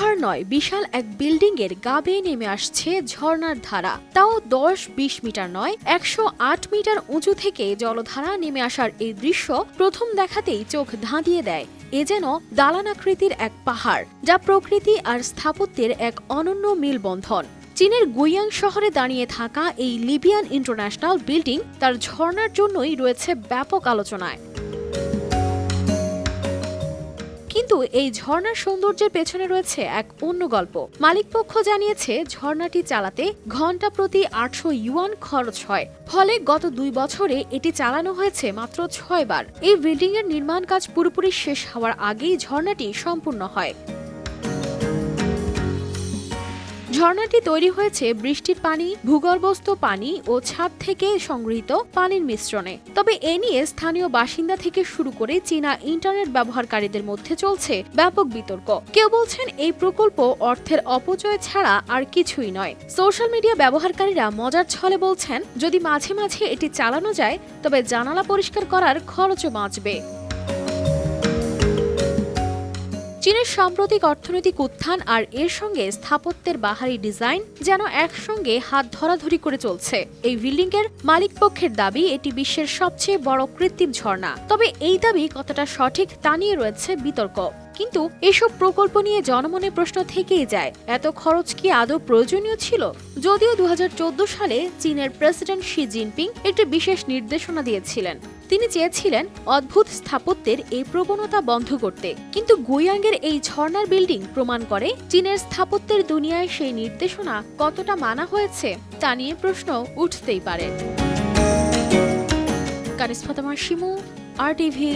পাহাড় নয়, বিশাল এক বিল্ডিং এর গা বেয়ে নেমে আসছে ঝর্ণার ধারা। তাও দশ বিশ মিটার নয়, একশো আট মিটার উঁচু থেকে জলধারা নেমে আসার এই দৃশ্য প্রথম দেখাতেই চোখ ধাঁধিয়ে দেয়। এ যেন দালানাকৃতির এক পাহাড়, যা প্রকৃতি আর স্থাপত্যের এক অনন্য মিলবন্ধন। চীনের গুইয়াং শহরে দাঁড়িয়ে থাকা এই লিবিয়ান ইন্টারন্যাশনাল বিল্ডিং তার ঝর্ণার জন্যই রয়েছে ব্যাপক আলোচনায়। কিন্তু এই ঝর্ণার সৌন্দর্যের পেছনে রয়েছে এক অন্য গল্প। মালিকপক্ষ জানিয়েছে, ঝর্ণাটি চালাতে ঘণ্টা প্রতি আটশো ইউয়ান খরচ হয়। ফলে গত দুই বছরে এটি চালানো হয়েছে মাত্র ছয়বার এই বিল্ডিং এর নির্মাণ কাজ পুরোপুরি শেষ হওয়ার আগেই ঝর্ণাটি সম্পূর্ণ হয়। ঝর্ণাটি তৈরি হয়েছে বৃষ্টির পানি, ভূগর্ভস্থ পানি ও ছাদ থেকে সংগৃহীত পানির মিশ্রণে। তবে এ নিয়ে স্থানীয় বাসিন্দা থেকে শুরু করে চীনা ইন্টারনেট ব্যবহারকারীদের মধ্যে চলছে ব্যাপক বিতর্ক। কেউ বলছেন এই প্রকল্প অর্থের অপচয় ছাড়া আর কিছুই নয়। সোশ্যাল মিডিয়া ব্যবহারকারীরা মজার ছলে বলছেন, যদি মাঝে মাঝে এটি চালানো যায়, তবে জানালা পরিষ্কার করার খরচও বাঁচবে। চীনের সাম্প্রতিক অর্থনৈতিক উত্থান আর এর সঙ্গে স্থাপত্যের বাহারি ডিজাইন যেন একসঙ্গে হাত ধরাধরি করে চলছে। এই বিল্ডিং এর মালিক পক্ষের দাবি, এটি বিশ্বের সবচেয়ে বড় কৃত্রিম ঝর্ণা। তবে এই দাবি কতটা সঠিক তা নিয়ে রয়েছে বিতর্ক। কিন্তু এসব প্রকল্প নিয়ে জনমনে প্রশ্ন থেকেই যায়, এত খরচ কি আদৌ প্রয়োজনীয় ছিল? যদিও দু হাজার চোদ্দ সালে চীনের প্রেসিডেন্ট শি জিনপিং একটি বিশেষ নির্দেশনা দিয়েছিলেন। তিনি চেয়েছিলেন অদ্ভুত স্থাপত্যের এই প্রবণতা বন্ধ করতে। কিন্তু গুইয়াংয়ের এই ঝর্ণার বিল্ডিং প্রমাণ করে চীনের স্থাপত্যের দুনিয়ায় সেই নির্দেশনা কতটা মানা হয়েছে, তা নিয়ে প্রশ্ন উঠতেই পারে। Kanis Fatema Shimu R TV